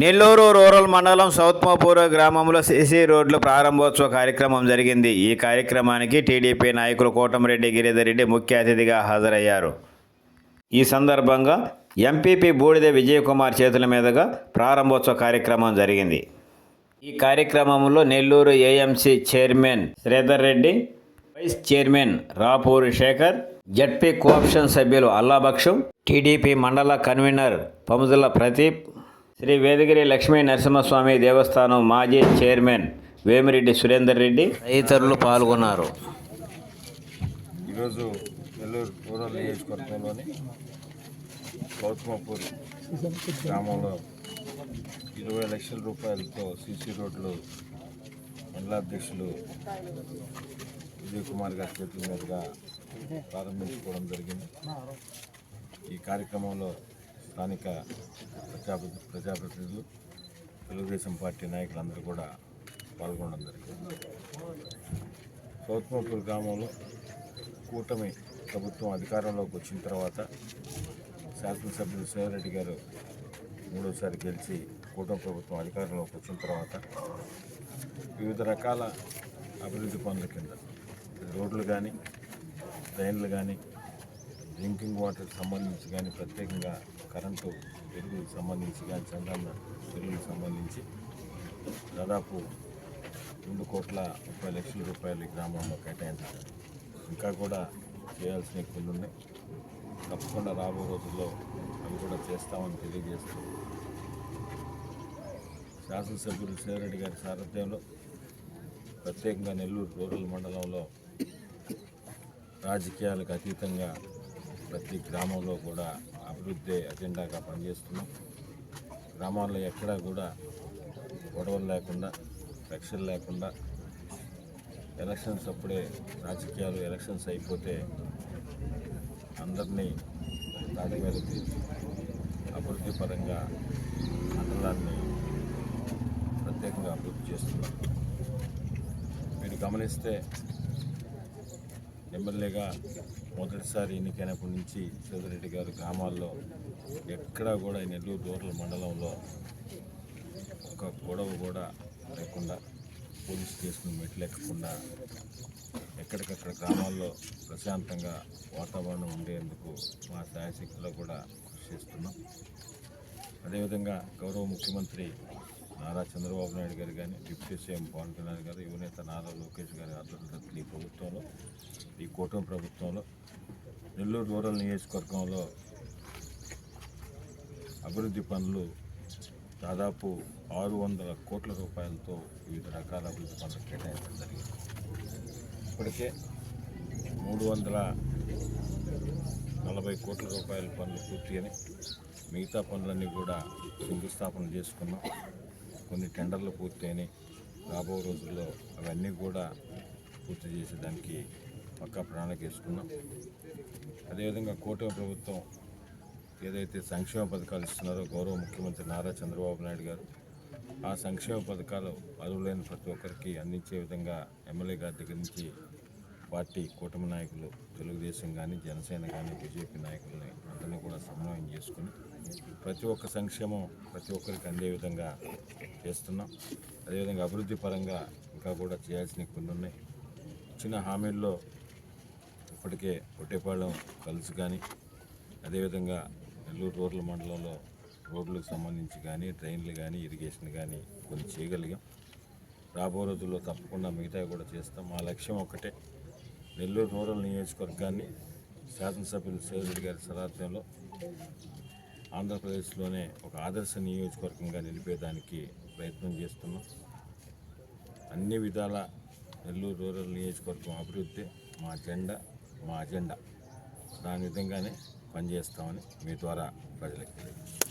Nellore rural మండలం సౌత్మాపూర్ గ్రామంలో CC రోడ్లు ప్రారంభోత్సవ కార్యక్రమం జరిగింది. ఈ కార్యక్రమానికి టీడీపీ నాయకులు కోటమిరెడ్డి గిరిధర్ రెడ్డి ముఖ్య అతిథిగా హాజరయ్యారు. ఈ సందర్భంగా ఎంపీపీ బూడిద విజయకుమార్ చేతుల మీదుగా ప్రారంభోత్సవ కార్యక్రమం జరిగింది. ఈ కార్యక్రమంలో Nellore AMC chairman Sridhar Reddy vice chairman Rapuri Sekhar ZP co-option సభ్యులు అల్లాబక్షం టీడీపీ మండల కన్వీనర్ పముదుల ప్రదీప్ శ్రీ వేదగిరి లక్ష్మీ నరసింహస్వామి దేవస్థానం మాజీ చైర్మన్ వేమిరెడ్డి సురేందర్ రెడ్డి. తదితరులు పాల్గొన్నారు. ఈరోజు నెల్లూరు రూరల్ నియోజకవర్గంలోని గౌతమపూర్ గ్రామంలో ఇరవై లక్షల రూపాయలతో సీసీ రోడ్లు మండలాధ్యక్షులు విజయ్ కుమార్ గారి చేతుల మీదుగా ప్రారంభించుకోవడం జరిగింది. ఈ కార్యక్రమంలో స్థానిక ప్రజాప్రతి ప్రజాప్రతినిధులు తెలుగుదేశం పార్టీ నాయకులందరూ కూడా పాల్గొనడం జరిగింది. సౌత్మపూర్ గ్రామంలో కూటమి ప్రభుత్వం అధికారంలోకి వచ్చిన తర్వాత శాసనసభ్యులు శివరెడ్డి గారు మూడోసారి గెలిచి కూటమి ప్రభుత్వం అధికారంలోకి వచ్చిన తర్వాత వివిధ రకాల అభివృద్ధి పనుల కింద రోడ్లు కానీ ట్రైన్లు కానీ డ్రింకింగ్ వాటర్కి సంబంధించి కానీ ప్రత్యేకంగా కరెంటు ఎరువులకు సంబంధించి కానీ చంద్రన్న ఎరువులకు సంబంధించి దాదాపు రెండు కోట్ల ముప్పై లక్షల రూపాయలు గ్రామంలో కేటాయించారు. ఇంకా కూడా చేయాల్సిన కొన్ని ఉన్నాయి. తప్పకుండా రాబో రోజుల్లో అవి కూడా చేస్తామని తెలియజేస్తూ శాసనసభ్యులు శివరెడ్డి గారి సారథ్యంలో ప్రత్యేకంగా నెల్లూరు రూరల్ మండలంలో రాజకీయాలకు అతీతంగా ప్రతి గ్రామంలో కూడా అభివృద్ధి అజెండాగా పనిచేస్తున్నాం. గ్రామాల్లో ఎక్కడా కూడా గొడవలు లేకుండా రక్షలు లేకుండా ఎలక్షన్స్ అప్పుడే రాజకీయాలు ఎలక్షన్స్ అయిపోతే అందరినీ దాటి మీదకి అభివృద్ధి పరంగా మండలాన్ని ప్రత్యేకంగా అభివృద్ధి చేస్తున్నారు మీరు గమనిస్తే ఎమ్మెల్యేగా మొదటిసారి ఎన్నికైనప్పటి నుంచి చౌదరెడ్డి గారు గ్రామాల్లో ఎక్కడా కూడా నెల్లూరు దూరల మండలంలో ఒక గొడవ కూడా లేకుండా పోలీస్ స్టేషన్ మెట్లెక్కకుండా ఎక్కడికక్కడ గ్రామాల్లో ప్రశాంతంగా వాతావరణం ఉండేందుకు మా సాయశక్తిలో కూడా కృషి చేస్తున్నాం. అదేవిధంగా గౌరవ ముఖ్యమంత్రి నారా చంద్రబాబు నాయుడు గారు కానీ డిప్యూటీ సీఎం పవన్ కళ్యాణ్ గారు యువనేత నారా లోకేష్ గారి ఆధ్వర్యంలో ఈ ప్రభుత్వంలో ఈ కూటమి ప్రభుత్వంలో నెల్లూరు రూరల్ నియోజకవర్గంలో అభివృద్ధి పనులు దాదాపు ఆరు వందల కోట్ల రూపాయలతో వివిధ రకాల అభివృద్ధి పనులు కేటాయించడం జరిగింది. ఇప్పటికే మూడు వందల నలభై కోట్ల రూపాయల పనులు పూర్తి అని మిగతా పనులన్నీ కూడా శంకుస్థాపన చేసుకున్నాం. కొన్ని టెండర్లు పూర్తయినాయి. రాబో రోజుల్లో అవన్నీ కూడా పూర్తి చేసేదానికి పక్కా ప్రణాళిక వేసుకున్నాం. అదేవిధంగా కూటమి ప్రభుత్వం ఏదైతే సంక్షేమ పథకాలు ఇస్తున్నారో గౌరవ ముఖ్యమంత్రి నారా చంద్రబాబు నాయుడు గారు ఆ సంక్షేమ పథకాలు అర్హులైన ప్రతి ఒక్కరికి అందించే విధంగా ఎమ్మెల్యే గారి దగ్గర నుంచి పార్టీ కూటమి నాయకులు తెలుగుదేశం కానీ జనసేన కానీ బీజేపీ నాయకులని అందరినీ కూడా సమన్వయం చేసుకుని ప్రతి ఒక్క సంక్షేమం ప్రతి ఒక్కరికి అందే విధంగా చేస్తున్నాం. అదేవిధంగా అభివృద్ధి పరంగా ఇంకా కూడా చేయాల్సినవి కొన్ని ఉన్నాయి. ఇచ్చిన హామీల్లో ఇప్పటికే పొట్టేపాళెం కలుసు కానీ అదేవిధంగా నెల్లూరు రూరల్ మండలంలో రోడ్లకు సంబంధించి కానీ డ్రైన్లు కానీ ఇరిగేషన్ కానీ కొన్ని చేయగలిగాం. రాబో రోజుల్లో తప్పకుండా మిగతా కూడా చేస్తాం. మా లక్ష్యం ఒకటే నెల్లూరు రూరల్ నియోజకవర్గాన్ని శాసనసభ్యులు సేవరెడ్డి గారి సారథ్యంలో ఆంధ్రప్రదేశ్లోనే ఒక ఆదర్శ నియోజకవర్గంగా నిలిపేదానికి ప్రయత్నం చేస్తున్నాం. అన్ని విధాల నెల్లూరు రూరల్ నియోజకవర్గం అభివృద్ధి మా జెండా మా అజెండా. దాని విధంగానే పనిచేస్తామని మీ ద్వారా ప్రజలకు తెలియజేస్తున్నాం.